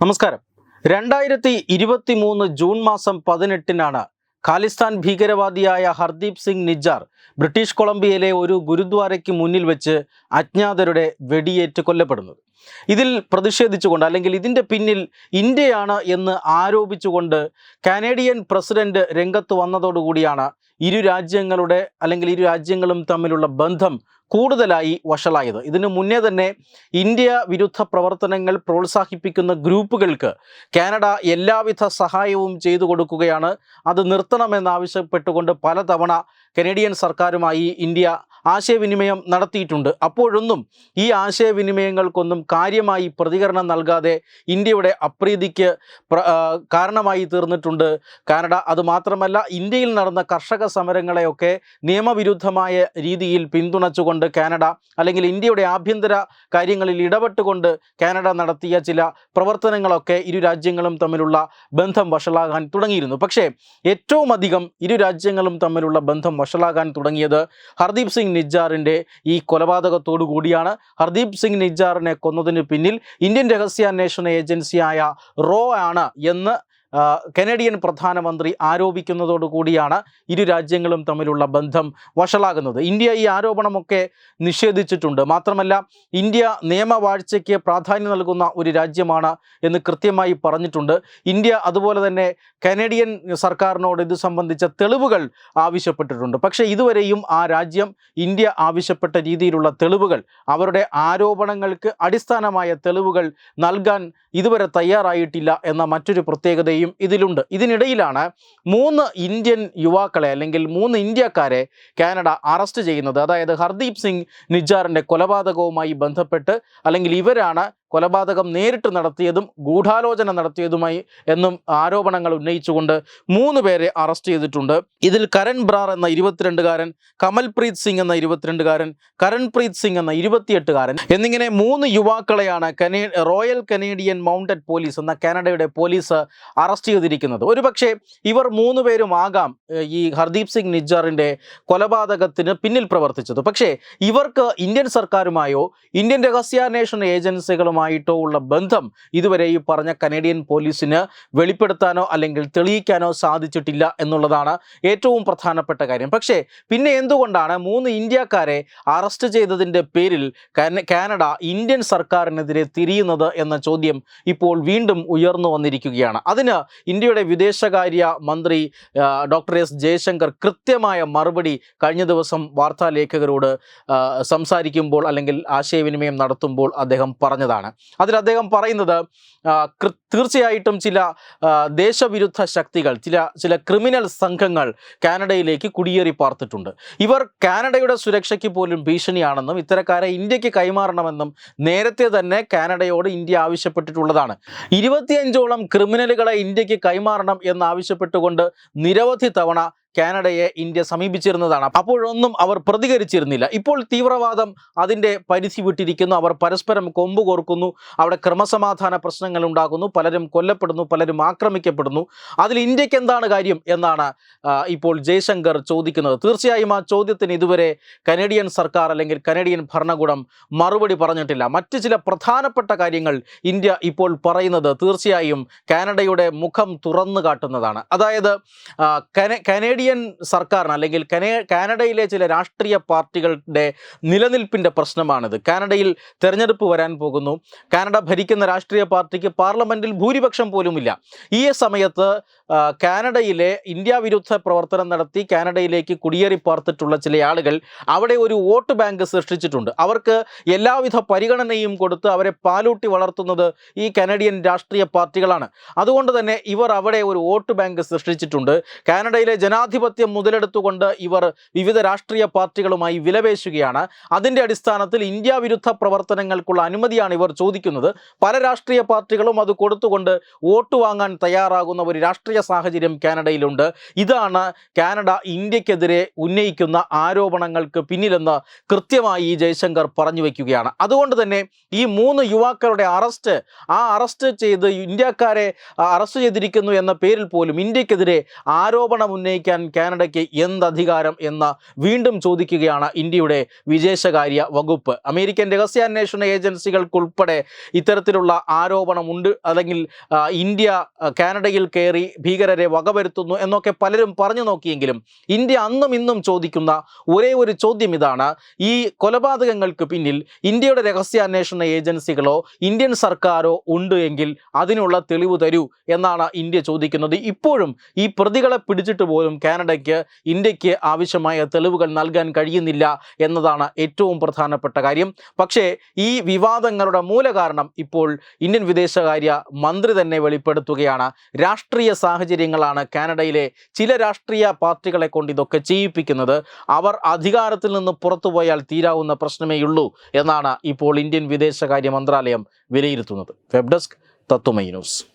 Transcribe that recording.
നമസ്കാരം. രണ്ടായിരത്തി ഇരുപത്തി മൂന്ന് ജൂൺ മാസം പതിനെട്ടിനാണ് ഖാലിസ്ഥാൻ ഭീകരവാദിയായ ഹർദീപ് സിംഗ് നിജാർ ബ്രിട്ടീഷ് കൊളംബിയയിലെ ഒരു ഗുരുദ്വാരയ്ക്ക് മുന്നിൽ വെച്ച് അജ്ഞാതരുടെ വെടിയേറ്റ് കൊല്ലപ്പെടുന്നത്. ഇതിൽ പ്രതിഷേധിച്ചുകൊണ്ട് അല്ലെങ്കിൽ ഇതിന്റെ പിന്നിൽ ഇന്ത്യയാണ് എന്ന് ആരോപിച്ചുകൊണ്ട് കാനേഡിയൻ പ്രസിഡന്റ് രംഗത്ത് വന്നതോടുകൂടിയാണ് ഇരു രാജ്യങ്ങളുടെ അല്ലെങ്കിൽ ഇരു രാജ്യങ്ങളും തമ്മിലുള്ള ബന്ധം കൂടുതലായി വഷളായത്. ഇതിനു മുന്നേ തന്നെ ഇന്ത്യ വിരുദ്ധ പ്രവർത്തനങ്ങൾ പ്രോത്സാഹിപ്പിക്കുന്ന ഗ്രൂപ്പുകൾക്ക് കാനഡ എല്ലാവിധ സഹായവും ചെയ്തു കൊടുക്കുകയാണ്. അത് നിർത്തണമെന്നാവശ്യപ്പെട്ടുകൊണ്ട് പലതവണ കനേഡിയൻ സർക്കാരുമായി ഇന്ത്യ ആശയവിനിമയം നടത്തിയിട്ടുണ്ട്. അപ്പോഴൊന്നും ഈ ആശയവിനിമയങ്ങൾക്കൊന്നും കാര്യമായി പ്രതികരണം നൽകാതെ ഇന്ത്യയുടെ അപ്രീതിക്ക് കാരണമായി തീർന്നിട്ടുണ്ട്. കാനഡ അതുമാത്രമല്ല ഇന്ത്യയിൽ നടന്ന കർഷക സമരങ്ങളെയൊക്കെ നിയമവിരുദ്ധമായ രീതിയിൽ പിന്തുണച്ചുകൊണ്ട് കാനഡ അല്ലെങ്കിൽ ഇന്ത്യയുടെ ആഭ്യന്തര കാര്യങ്ങളിൽ ഇടപെട്ടുകൊണ്ട് കാനഡ നടത്തിയ ചില പ്രവർത്തനങ്ങളൊക്കെ ഇരു രാജ്യങ്ങളും തമ്മിലുള്ള ബന്ധം വഷളാകാൻ തുടങ്ങിയിരുന്നു. പക്ഷേ ഏറ്റവും അധികം ഇരു രാജ്യങ്ങളും തമ്മിലുള്ള ബന്ധം വഷളാകാൻ തുടങ്ങിയത്. ഹർദീപ് സിംഗ് നിജ്ജാറിന്റെ ഈ കൊലപാതകത്തോടു കൂടിയാണ്. ഹർദീപ് സിംഗ് നിജ്ജാറിനെ കൊന്നതിന് പിന്നിൽ ഇന്ത്യൻ രഹസ്യാന്വേഷണ ഏജൻസിയായ റോ ആണ് എന്ന് കനേഡിയൻ പ്രധാനമന്ത്രി ആരോപിക്കുന്നതോടുകൂടിയാണ് ഇരു രാജ്യങ്ങളും തമ്മിലുള്ള ബന്ധം വഷളാകുന്നത്. ഇന്ത്യ ഈ ആരോപണമൊക്കെ നിഷേധിച്ചിട്ടുണ്ട്. മാത്രമല്ല ഇന്ത്യ നിയമവാഴ്ചയ്ക്ക് പ്രാധാന്യം നൽകുന്ന ഒരു രാജ്യമാണ് എന്ന് കൃത്യമായി പറഞ്ഞിട്ടുണ്ട്. ഇന്ത്യ അതുപോലെ തന്നെ കനേഡിയൻ സർക്കാരിനോട് ഇത് സംബന്ധിച്ച തെളിവുകൾ ആവശ്യപ്പെട്ടിട്ടുണ്ട്. പക്ഷേ ഇതുവരെയും ആ രാജ്യം ഇന്ത്യ ആവശ്യപ്പെട്ട രീതിയിലുള്ള തെളിവുകൾ അവരുടെ ആരോപണങ്ങൾക്ക് അടിസ്ഥാനമായ തെളിവുകൾ നൽകാൻ ഇതുവരെ തയ്യാറായിട്ടില്ല എന്ന മറ്റൊരു പ്രത്യേകതയും ഇതിലുണ്ട്. ഇതിനിടയിലാണ് മൂന്ന് ഇന്ത്യൻ യുവാക്കളെ അല്ലെങ്കിൽ മൂന്ന് ഇന്ത്യക്കാരെ കാനഡ അറസ്റ്റ് ചെയ്യുന്നത്. അതായത് ഹർദീപ് സിംഗ് നിജാറിന്റെ കൊലപാതകവുമായി ബന്ധപ്പെട്ട് അല്ലെങ്കിൽ ഇവരാണ് കൊലപാതകം നേരിട്ട് നടത്തിയതും ഗൂഢാലോചന നടത്തിയതുമായി എന്നും ആരോപണങ്ങൾ ഉന്നയിച്ചുകൊണ്ട് മൂന്ന് പേരെ അറസ്റ്റ് ചെയ്തിട്ടുണ്ട്. ഇതിൽ കരൺ ബ്രാർ എന്ന ഇരുപത്തിരണ്ടുകാരൻ കമൽപ്രീത് സിംഗ് എന്ന ഇരുപത്തിരണ്ടുകാരൻ കരൺപ്രീത് സിംഗ് എന്ന ഇരുപത്തിയെട്ടുകാരൻ എന്നിങ്ങനെ മൂന്ന് യുവാക്കളെയാണ് കനേ റോയൽ കനേഡിയൻ മൗണ്ടഡ് പോലീസ് എന്ന കാനഡയുടെ പോലീസ് അറസ്റ്റ് ചെയ്തിരിക്കുന്നത്. ഒരുപക്ഷെ ഇവർ മൂന്ന് പേരും ആകാം ഈ ഹർദീപ് സിംഗ് നിജ്ജാറിന്റെ കൊലപാതകത്തിന് പിന്നിൽ പ്രവർത്തിച്ചത്. പക്ഷേ ഇവർക്ക് ഇന്ത്യൻ സർക്കാരുമായോ ഇന്ത്യൻ രഹസ്യാന്വേഷണ ഏജൻസികളുമായിട്ടോ ഉള്ള ബന്ധം ഇതുവരെ ഈ പറഞ്ഞ കനേഡിയൻ പോലീസിന് വെളിപ്പെടുത്താനോ അല്ലെങ്കിൽ തെളിയിക്കാനോ സാധിച്ചിട്ടില്ല എന്നുള്ളതാണ് ഏറ്റവും പ്രധാനപ്പെട്ട കാര്യം. പക്ഷേ പിന്നെ എന്തുകൊണ്ടാണ് മൂന്ന് ഇന്ത്യക്കാരെ അറസ്റ്റ് ചെയ്തതിന്റെ പേരിൽ കാനഡ ഇന്ത്യൻ സർക്കാരിനെതിരെ തിരിയുന്നത് എന്ന ചോദ്യം ഇപ്പോൾ വീണ്ടും ഉയർന്നു വന്നിരിക്കുകയാണ്. അതിന് ഇന്ത്യയുടെ വിദേശകാര്യ മന്ത്രി ഡോക്ടർ എസ് ജയശങ്കർ കൃത്യമായ മറുപടി കഴിഞ്ഞ ദിവസം വാർത്താലേഖകരോട് ലേഖകരോട് സംസാരിക്കുമ്പോൾ അല്ലെങ്കിൽ ആശയവിനിമയം നടത്തുമ്പോൾ അദ്ദേഹം പറഞ്ഞതാണ്. അതിൽ അദ്ദേഹം പറയുന്നത് തീർച്ചയായിട്ടും ചില ദേശവിരുദ്ധ ശക്തികൾ ചില ചില ക്രിമിനൽ സംഘങ്ങൾ കാനഡയിലേക്ക് കുടിയേറി പാർത്തിട്ടുണ്ട്. ഇവർ കാനഡയുടെ സുരക്ഷയ്ക്ക് പോലും ഭീഷണിയാണെന്നും ഇത്തരക്കാരെ ഇന്ത്യയ്ക്ക് കൈമാറണമെന്നും നേരത്തെ തന്നെ കാനഡയോട് ഇന്ത്യ ആവശ്യപ്പെട്ടിട്ടുള്ളതാണ്. ഇരുപത്തിയഞ്ചോളം ക്രിമിനലുകളെ ഇന്ത്യയ്ക്ക് കൈമാറണം എന്നാവശ്യപ്പെട്ടുകൊണ്ട് നിരവധി തവണ കാനഡയെ ഇന്ത്യ സമീപിച്ചിരുന്നതാണ്. അപ്പോഴൊന്നും അവർ പ്രതികരിച്ചിരുന്നില്ല. ഇപ്പോൾ തീവ്രവാദം അതിന്റെ പരിധി വിട്ടിരിക്കുന്നു. അവർ പരസ്പരം കൊമ്പ് കോർക്കുന്നു. അവിടെ ക്രമസമാധാന പ്രശ്നങ്ങൾ ഉണ്ടാകുന്നു. പലരും കൊല്ലപ്പെടുന്നു പലരും ആക്രമിക്കപ്പെടുന്നു. അതിൽ ഇന്ത്യയ്ക്ക് എന്താണ് കാര്യം എന്നാണ് ഇപ്പോൾ ജയശങ്കർ ചോദിക്കുന്നത്. തീർച്ചയായും ആ ചോദ്യത്തിന് ഇതുവരെ കനേഡിയൻ സർക്കാർ അല്ലെങ്കിൽ കനേഡിയൻ ഭരണകൂടം മറുപടി പറഞ്ഞിട്ടില്ല. മറ്റ് ചില പ്രധാനപ്പെട്ട കാര്യങ്ങൾ ഇന്ത്യ ഇപ്പോൾ പറയുന്നത് തീർച്ചയായും കാനഡയുടെ മുഖം തുറന്നു കാട്ടുന്നതാണ്. അതായത് ആ, കന കനേഡിയൻ സർക്കാരിന് അല്ലെങ്കിൽ കനേ കാനഡയിലെ ചില രാഷ്ട്രീയ പാർട്ടികളുടെ നിലനിൽപ്പിന്റെ പ്രശ്നമാണിത്. കാനഡയിൽ തെരഞ്ഞെടുപ്പ് വരാൻ പോകുന്നു. കാനഡ ഭരിക്കുന്ന രാഷ്ട്രീയ പാർട്ടിക്ക് പാർലമെന്റിൽ ഭൂരിപക്ഷം പോലുമില്ല. ഈ സമയത്ത് കാനഡയിലെ ഇന്ത്യ വിരുദ്ധ പ്രവർത്തനം നടത്തി കാനഡയിലേക്ക് കുടിയേറി പാർത്തിട്ടുള്ള ചില ആളുകൾ അവിടെ ഒരു വോട്ട് ബാങ്ക് സൃഷ്ടിച്ചിട്ടുണ്ട്. അവർക്ക് എല്ലാവിധ പരിഗണനയും കൊടുത്ത് അവരെ പാലൂട്ടി വളർത്തുന്നത് ഈ കനഡിയൻ രാഷ്ട്രീയ പാർട്ടികളാണ്. അതുകൊണ്ട് തന്നെ ഇവർ അവിടെ ഒരു വോട്ട് ബാങ്ക് സൃഷ്ടിച്ചിട്ടുണ്ട്. കാനഡയിലെ ജനാധിപത്യം മുതലെടുത്തുകൊണ്ട് ഇവർ വിവിധ രാഷ്ട്രീയ പാർട്ടികളുമായി വിലപേശുകയാണ്. അതിന്റെ അടിസ്ഥാനത്തിൽ ഇന്ത്യ വിരുദ്ധ പ്രവർത്തനങ്ങൾക്കുള്ള അനുമതിയാണ് ഇവർ ചോദിക്കുന്നത്. പല രാഷ്ട്രീയ പാർട്ടികളും അത് കൊടുത്തുകൊണ്ട് വോട്ട് വാങ്ങാൻ തയ്യാറാകുന്ന ഒരു രാഷ്ട്രീയ സാഹചര്യം കാനഡയിലുണ്ട്. ഇതാണ് കാനഡ ഇന്ത്യക്കെതിരെ ഉന്നയിക്കുന്ന ആരോപണങ്ങൾക്ക് പിന്നിലെന്ന് കൃത്യമായി ജയശങ്കർ പറഞ്ഞു വയ്ക്കുകയാണ്. അതുകൊണ്ട് തന്നെ ഈ മൂന്ന് യുവാക്കളുടെ അറസ്റ്റ് ആ അറസ്റ്റ് ചെയ്ത് ഇന്ത്യക്കാരെ അറസ്റ്റ് ചെയ്തിരിക്കുന്നു എന്ന പേരിൽ പോലും ഇന്ത്യക്കെതിരെ ആരോപണം ഉന്നയിക്കാൻ കാനഡയ്ക്ക് എന്ത് അധികാരം എന്ന് വീണ്ടും ചോദിക്കുകയാണ് ഇന്ത്യയുടെ വിദേശകാര്യ വകുപ്പ്. അമേരിക്കൻ രഹസ്യാന്വേഷണ ഏജൻസികൾക്കുൾപ്പെടെ ഇത്തരത്തിലുള്ള ആരോപണമുണ്ട്. അല്ലെങ്കിൽ ഇന്ത്യ കാനഡയിൽ കയറി ഭീകരരെ വകവരുത്തുന്നു എന്നൊക്കെ പലരും പറഞ്ഞു നോക്കിയെങ്കിലും ഇന്ത്യ അന്നും ഇന്നും ചോദിക്കുന്ന ഒരേ ഒരു ചോദ്യം ഇതാണ്. ഈ കൊലപാതകങ്ങൾക്ക് പിന്നിൽ ഇന്ത്യയുടെ രഹസ്യാന്വേഷണ ഏജൻസികളോ ഇന്ത്യൻ സർക്കാരോ ഉണ്ട് എങ്കിൽ അതിനുള്ള തെളിവ് തരൂ എന്നാണ് ഇന്ത്യ ചോദിക്കുന്നത്. ഇപ്പോഴും ഈ പ്രതികളെ പിടിച്ചിട്ട് പോലും കാനഡയ്ക്ക് ഇന്ത്യയ്ക്ക് ആവശ്യമായ തെളിവുകൾ നൽകാൻ കഴിയുന്നില്ല എന്നതാണ് ഏറ്റവും പ്രധാനപ്പെട്ട കാര്യം. പക്ഷേ ഈ വിവാദങ്ങളുടെ മൂലകാരണം ഇപ്പോൾ ഇന്ത്യൻ വിദേശകാര്യ മന്ത്രി തന്നെ വെളിപ്പെടുത്തുകയാണ്. രാഷ്ട്രീയ സാഹചര്യങ്ങളാണ് കാനഡയിലെ ചില രാഷ്ട്രീയ പാർട്ടികളെ കൊണ്ട് ഇതൊക്കെ ചെയ്യിപ്പിക്കുന്നത്. അവർ അധികാരത്തിൽ നിന്ന് പുറത്തുപോയാൽ തീരാവുന്ന പ്രശ്നമേയുള്ളൂ എന്നാണ് ഇപ്പോൾ ഇന്ത്യൻ വിദേശകാര്യ മന്ത്രാലയം വിലയിരുത്തുന്നത്. Web desk Tatwamayi news.